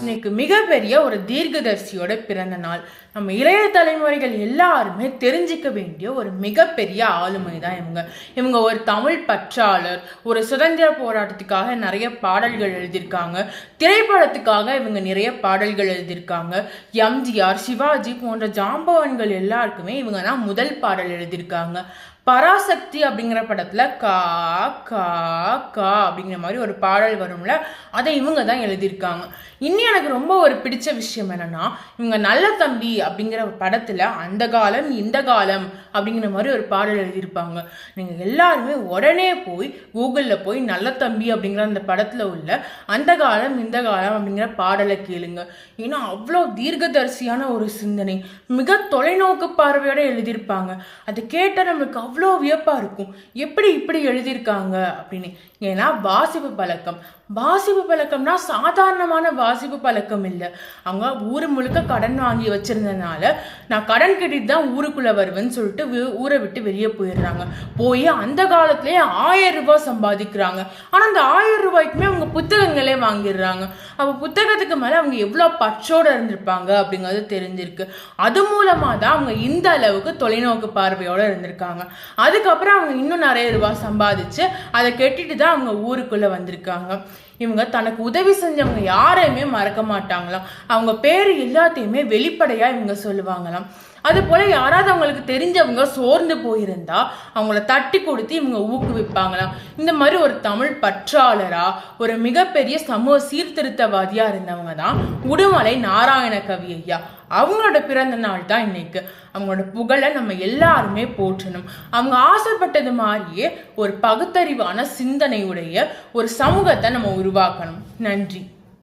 இன்னைக்கு மிகப்பெரிய ஒரு தீர்க்கதரிசியோட பிறந்த நாள். நம்ம இளைய தலைமுறைகள் எல்லாருமே தெரிஞ்சிக்க வேண்டிய ஒரு மிகப்பெரிய ஆளுமை தான் இவங்க. இவங்க ஒரு தமிழ் பற்றாளர் ஒரு சுதந்திர போராட்டத்துக்காக நிறைய பாடல்கள் எழுதியிருக்காங்க. திரைப்படத்துக்காக இவங்க நிறைய பாடல்கள் எழுதியிருக்காங்க. எம்ஜிஆர் சிவாஜி போன்ற ஜாம்பவன்கள் எல்லாருக்குமே இவங்க தான் முதல் பாடல் எழுதியிருக்காங்க. பராசக்தி அப்படிங்கிற படத்துல கா கா கா அப்படிங்கிற மாதிரி ஒரு பாடல் வரும்ல அதை இவங்க தான் எழுதியிருக்காங்க. இன்னும் எனக்கு ரொம்ப ஒரு பிடிச்ச விஷயம் என்னன்னா இவங்க நல்ல தம்பி அப்படிங்கிற படத்துல அந்த காலம் இந்த காலம் அப்படிங்கிற மாதிரி ஒரு பாடல் எழுதியிருப்பாங்க. நீங்க எல்லாருமே உடனே போய் கூகுளில் போய் நல்ல தம்பி அப்படிங்கிற அந்த படத்துல உள்ள அந்த காலம் இந்த காலம் அப்படிங்கிற பாடலை கேளுங்க. ஏன்னா அவ்வளோ தீர்க்கதரிசியான ஒரு சிந்தனை மிக தொலைநோக்கு பார்வையோட எழுதியிருப்பாங்க. அதை கேட்டால் நம்மளுக்கு அவ்வளோ வியப்பா இருக்கும். எப்படி இப்படி எழுதியிருக்காங்க அப்படின்னு. ஏன்னா வாசிப்பு பழக்கம். வாசிப்பு பழக்கம்னா சாதாரணமான வாசிப்பு பழக்கம் இல்லை. அவங்க ஊர் முழுக்க கடன் வாங்கி வச்சிருந்தனால நான் கடன் கட்டிட்டு தான் ஊருக்குள்ள வருவேன்னு சொல்லிட்டு ஊரை விட்டு வெளியே போயிடுறாங்க. போய் அந்த காலத்திலேயே ஆயிரம் ரூபாய் சம்பாதிக்கிறாங்க. ஆனால் அந்த ஆயிரம் ரூபாய்க்குமே அவங்க புத்தகங்களே வாங்கிடுறாங்க. அப்போ புத்தகத்துக்கு மேலே அவங்க எவ்வளோ பச்சோடு இருந்திருப்பாங்க அப்படிங்கிறது தெரிஞ்சிருக்கு. அது மூலமாக தான் அவங்க இந்த அளவுக்கு தொலைநோக்கு பார்வையோடு இருந்திருக்காங்க. அதுக்கப்புறம் அவங்க இன்னும் நிறைய ரூபாய் சம்பாதிச்சு அதை கெட்டிட்டு தான் அவங்க ஊருக்குள்ளே வந்திருக்காங்க. இவங்க தனக்கு உதவி செஞ்சவங்க யாரையுமே மறக்க மாட்டாங்களாம். அவங்க பேர் எல்லாத்தையுமே வெளிப்படையா இவங்க சொல்லுவாங்களாம். அது போல யாராவது அவங்களுக்கு தெரிஞ்சவங்க சோர்ந்து போயிருந்தா அவங்கள தட்டி கொடுத்து இவங்க ஊக்குவிப்பாங்களாம் இந்த மாதிரி ஒரு தமிழ் பற்றாளரா ஒரு மிகப்பெரிய சமூக சீர்திருத்தவாதியா இருந்தவங்க தான் உடுமலை நாராயண கவி ஐயா. அவங்களோட பிறந்த நாள் தான் இன்னைக்கு. அவங்களோட புகழை நம்ம எல்லாருமே போற்றணும். அவங்க ஆசைப்பட்டது மாதிரியே ஒரு பகுத்தறிவான சிந்தனையுடைய ஒரு சமூகத்தை நம்ம உருவாக்கணும். நன்றி.